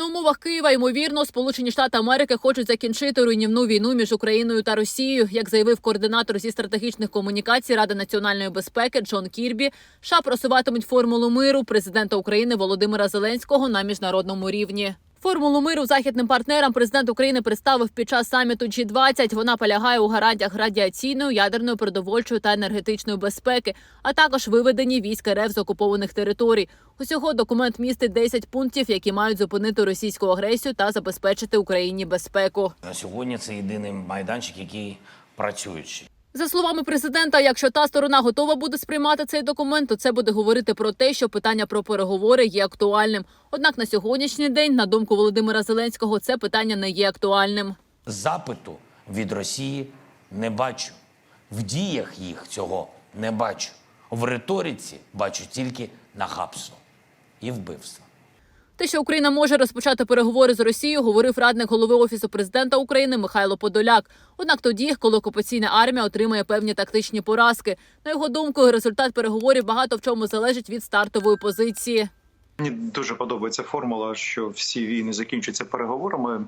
На умовах Києва ймовірно, Сполучені Штати Америки хочуть закінчити руйнівну війну між Україною та Росією, як заявив координатор зі стратегічних комунікацій Ради національної безпеки Джон Кірбі. США просуватимуть формулу миру президента України Володимира Зеленського на міжнародному рівні. Формулу миру західним партнерам президент України представив під час саміту G20. Вона полягає у гарантіях радіаційної, ядерної, продовольчої та енергетичної безпеки, а також виведенні військ РФ з окупованих територій. Усього документ містить 10 пунктів, які мають зупинити російську агресію та забезпечити Україні безпеку. На сьогодні це єдиний майданчик, який працюючий. За словами президента, якщо та сторона готова буде сприймати цей документ, то це буде говорити про те, що питання про переговори є актуальним. Однак на сьогоднішній день, на думку Володимира Зеленського, це питання не є актуальним. Запиту від Росії не бачу. В діях їх цього не бачу. В риториці бачу тільки нахабство і вбивство. Те, що Україна може розпочати переговори з Росією, говорив радник голови офісу президента України Михайло Подоляк. Однак тоді, коли окупаційна армія отримає певні тактичні поразки, на його думку, результат переговорів багато в чому залежить від стартової позиції. Мені дуже подобається формула, що всі війни закінчаться переговорами.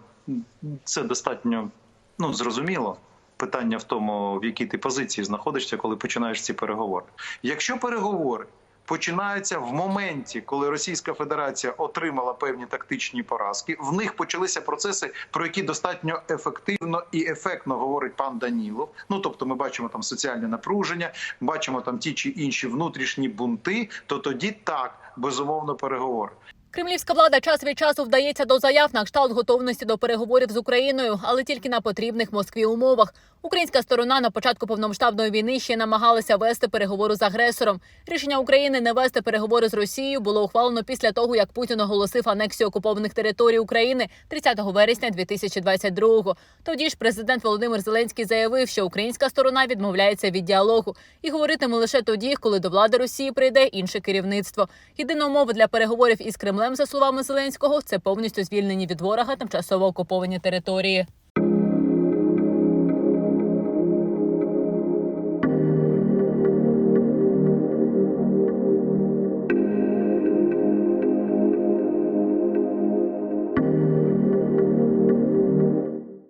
Це достатньо ну зрозуміло. Питання в тому, в якій ти позиції знаходишся, коли починаєш ці переговори. Якщо переговори починаються в моменті, коли Російська Федерація отримала певні тактичні поразки, в них почалися процеси, про які достатньо ефективно і ефектно говорить пан Данілов. Ну тобто, ми бачимо там соціальне напруження, бачимо там ті чи інші внутрішні бунти. То тоді так безумовно переговори. Кремлівська влада час від часу вдається до заяв на кшталт готовності до переговорів з Україною, але тільки на потрібних Москві умовах. Українська сторона на початку повномасштабної війни ще намагалася вести переговори з агресором. Рішення України не вести переговори з Росією було ухвалено після того, як Путін оголосив анексію окупованих територій України 30 вересня 2022-го. Тоді ж президент Володимир Зеленський заявив, що українська сторона відмовляється від діалогу і говоритиме лише тоді, коли до влади Росії прийде інше керівництво. Єдина умова для переговорів із Кремлем, за словами Зеленського, це повністю звільнені від ворога тимчасово окуповані території.